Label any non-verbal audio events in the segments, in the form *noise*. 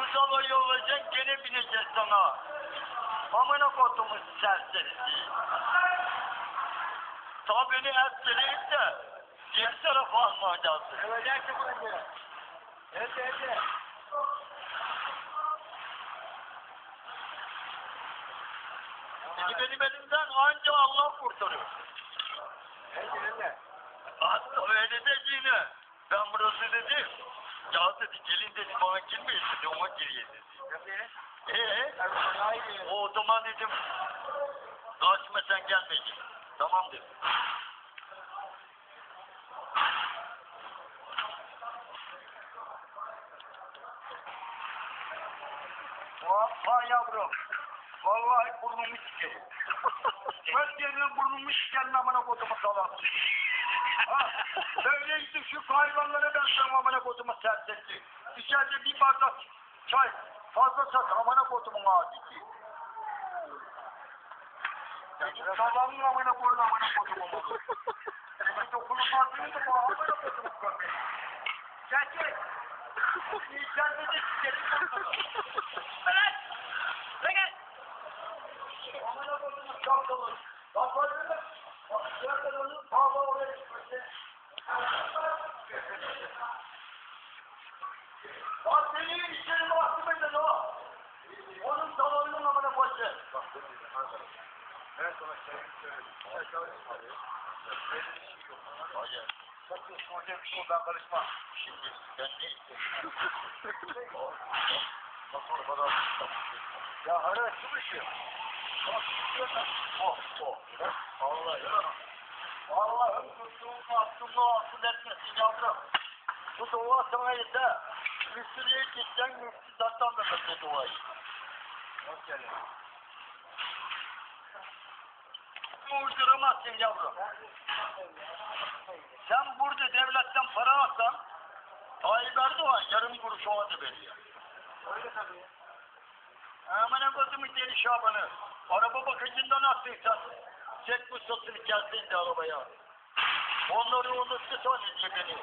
Alayı olacaksın gene bineceğiz sana. Amına kodumun serserisi. Ta beni ettireyim de diğer tarafa almayacaksın. Bunu. Evet evet. Seni benim elimden anca Allah kurtarıyor. Evet evet. Hatta öyle dediğine ben burası dedim. Ya dedi gelin dedi bana girmeyin dedi ona gireyim dedi. Ee, Hayır. o zaman dedim kaçma sen gelmeyeceksin. Tamam dedim. Vay yavrum. Vallahi burnumu sikerim. *laughs* Göz yerine burnumu sikerim amına kodumu salam. Ha, Öyleyse şu hayvanlara ben sana amına kodumu sersetti. İçeride bir bardak çay fazla sat amına kodumun adeti. Salamın amına kodum amına kodumun olur. Bir dokunulmazlığını da bu amına kodumun köpeği. Gerçek. İçeride de sikerim. Bırak. Bırak. Amına kodumun. Bak böyle mi? Bak nereden onu. Bak seni içeri mahkum edin o. Onun salonunun amına koyacağız. Bak dur bir Ankara. Ben sana şey söyledim. Sen çalışma diyor. Böyle bir şey yok. Hayır. Sakın soracak bir şey. Ben karışmam. Şimdi ben ne istiyorum? Bak sonra bana Ya ara şu işi. Bak istiyorsan. Oh oh. Vallahi ya. Allah'ım tuttuğum aklımı asıl etmesin yavrum. Bu dua yeter. Müslü'ye gitsen zaten da böyle duayı. Hoş geldin. Uyduramazsın yavrum. Sen burada devletten para alsan Tayyip Erdoğan yarım kuruş ona da veriyor. Öyle tabii. Amına kodumu deli şabanı. Araba bakıcından attıysan çek bu sosunu gelsin de arabaya. Onları unuttu sonra beni.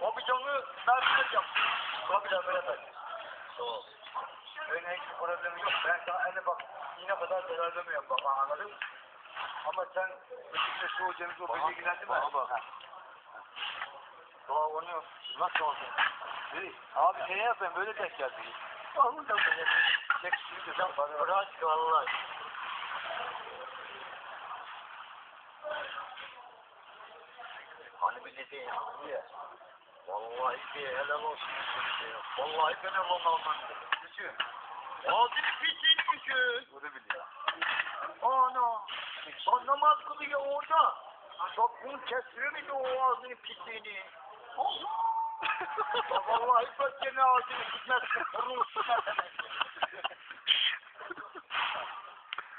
O bicanı merkez yaptı. Kabile veremez. Sağ ol. Benim hiçbir problemim yok. Ben sana hani bak yine kadar zarar vermiyorum baba anladın mı? Ama sen ötekine şu hocamız o beni ilgilendi mi? Ha. Doğa onu nasıl oldu? İyi. Abi şey yapayım böyle denk geldi. Onu da böyle. Çek suyu da sen bana. Bırak vallahi. Dedi ya. Niye? Vallahi bir helal olsun. şey. Vallahi ben Ronaldo'm dedim. Düşün. Ağzını pisin düşün. O da biliyor. Ana. Lan namaz kılıyor orada. Sokun kesiyor muydu o ağzını pisliğini? Vallahi bak gene ağzını. Burnunu sıkmazsın.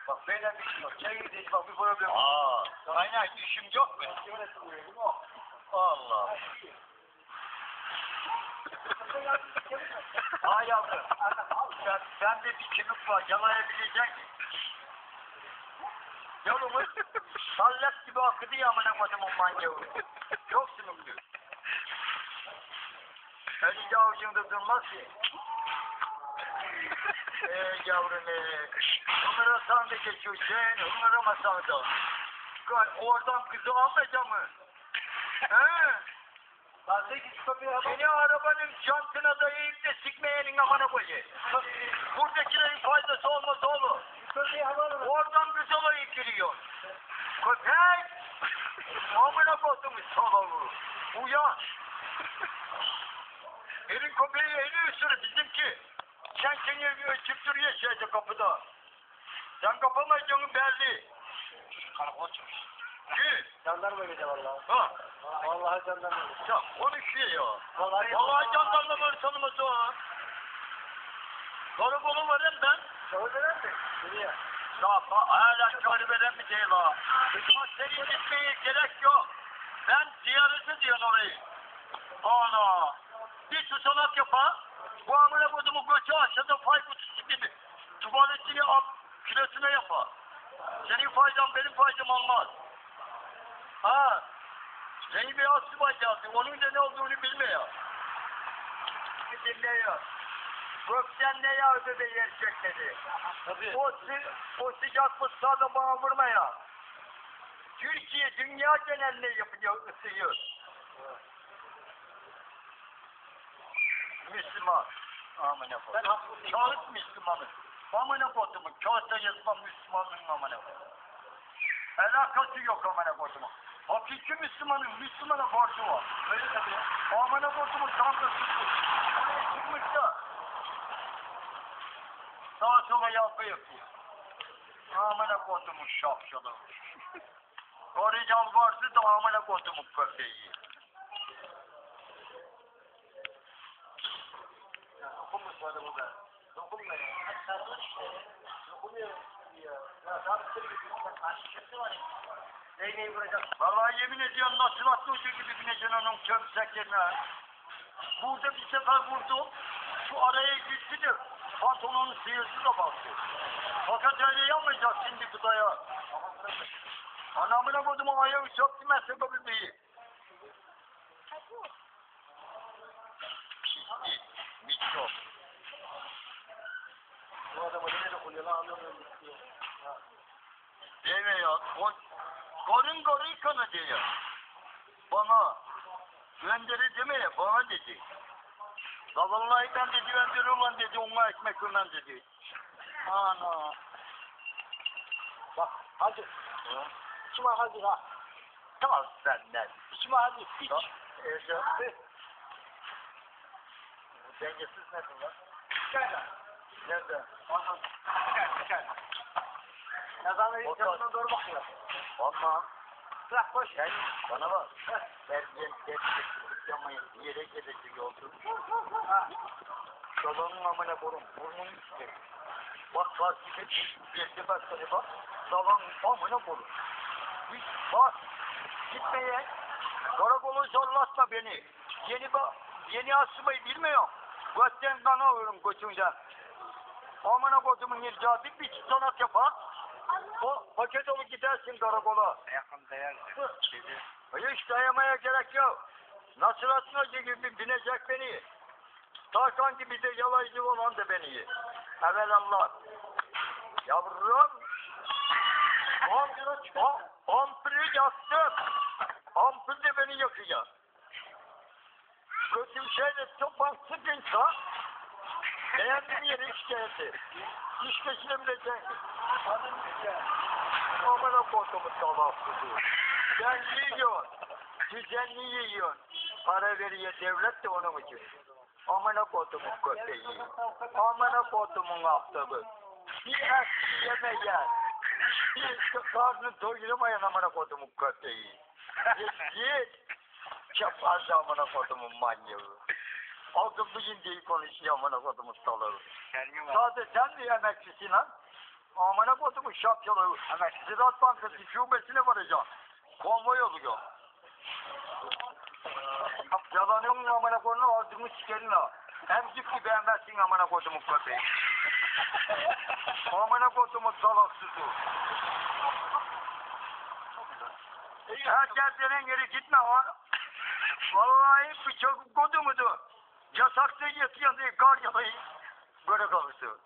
Bak beyler bir şey yok. Çay gideceğiz bak bir problem. Aa, aynen işim yok mu? Allah. Ha yavrum. Sen, sen de bir kemik var. Yalayabilecek? Yolumuz sallat gibi akıdı ya amına kodumun manyağı. Çok sümüklü. Elinde avucunda durmaz ki. Ey yavrum. Onlara sen de geçiyor sen. Onlara masalda. Gel oradan kızı almayacak mı? Seni arabanın jantına dayayıp da sikmeyenin amına koyayım. Buradakilerin faydası olmaz oğlum. Oradan güzel ayı giriyor. Köpek! Amına kodumu salalı. Uyan! Elin köpeği eli üstüne bizimki. Sen seni ölçüp duruyor şeyde kapıda. Sen kapamayacaksın belli. Karakol çıkmış. Ki, Jandarma gece vallahi. ha, Vallahi jandarma ya konuşuyor ya. Vallahi Vallahi jandarma var tanımaz o ha. Karakolu varım ben. Söylenen mi? Niye? Ya hala çağrı veren mi değil ha? Senin gitmeye gerek yok. Ben ziyareti diyorsun orayı. Ana. Bir tutanak yapa. Bu amına kodumu göçü aşağıda fay kutusu gibi. Tuvaletini al, kilosuna yapa. Senin faydan benim faydam olmaz. Ha. Senin bir aslı bacağı. Onun da ne olduğunu bilmiyor. Bir dinliyor. Gökten ne yağdı da yerecek dedi. Tabii. O, o sıcak fırsatı bana vurma ya. Türkiye dünya geneline yapıyor, ısıyor. Müslüman. Amına Ben koyayım. haklısın. Kağıt Müslümanı. Amına koyduğumu. Kağıtta yazma Müslümanın amına koyduğumu. Alakası yok amına koyduğumu. Hakiki Müslümanın Müslümana borcu var. Öyle tabii. Amına koyduğumu tam da çıkmış. Oraya çıkmış da. Sağa sola yalpa yapıyor. Amına koyduğumu şapşalı. Orical varsa da amına koyduğumu köpeği. Dokunmuş adamı be. Dokunma ya. Dokunmuyor neyi vuracak? Vallahi yemin ediyorum nasıl atlı ucu gibi bineceksin onun kömseklerine. Burada bir sefer vurdum. Şu araya gitti de pantolonun sıyırsı da baktı. Fakat öyle yapmayacak şimdi bu daya. Anamına koydum o ayağı söktü sebebi değil. Pislik, mikrop. Bu adama ne dokunuyor lan anlamıyorum. Ha. Değil mi ya? O, karın karı kanı diyor. Bana. Gönderi deme ya, bana dedi. La vallahi ben dedi gönderirim lan dedi, ona ekmek yemem dedi. Ana. Bak hadi. İçime hadi ha. Tamam senden. İçime hadi. İç. Bu dengesiz nedir lan? Gel lan. Nerede? Aha. Gel gel. Yazanların Otur. yanına doğru bakıyor. Ama Bırak boş. sen bana bak. Terbiye terbiye yapmayın. Bir yere gelecek yolcu. Ha. Salonun amına koyun. Burnunu istedim. Bak karşıda bir başkanı bak. Salonun amına koyun. Hiç bak. Gitmeye. Karakolu zorlatma beni. Yeni ba yeni asmayı bilmiyorum. Götten kan alıyorum götümden. Amına kodumun ircabı bir sanat yapar. O paket olup gidersin karakola. Yakın değer. Hiç dayamaya gerek yok. Nasıl asma gibi binecek beni. Tarkan gibi de yalayıcı olan da beni. Evvel Allah. Yavrum. Am, am, ampulü yaktım. Ampul de beni yakıyor. Kötü şeyle topan sıkınca beğendim yeri şikayeti. İş geçirebilecek. Amına kodumu salaksızı. Sen yiyorsun. Düzenli yiyorsun. Para veriyor devlet de onun için. Amına kodumun köpeği. Amına kodumun aptalı. Bir et yemeyen. Bir karnı doyuramayan amına kodumun köpeği. Git git. Çapazı amına kodumun manyağı. Akıllı değil konuşuyor amına kodumun saları. Kendin Sadece sen mi emekçisin lan? Amına kodumun şapşalı. Ziraat Bankası şubesine varacağım. Konvoy oluyor. Yalanın amına kodunu ağzını sikerin ha. Emcik gibi emezsin amına kodumun köpeği. amına kodumun salaksızı. Herkes senin yeri gitme. Vallahi bıçak kodumudu. Yasakta yatıyor diye kar yağıyor. Böyle kalırsın.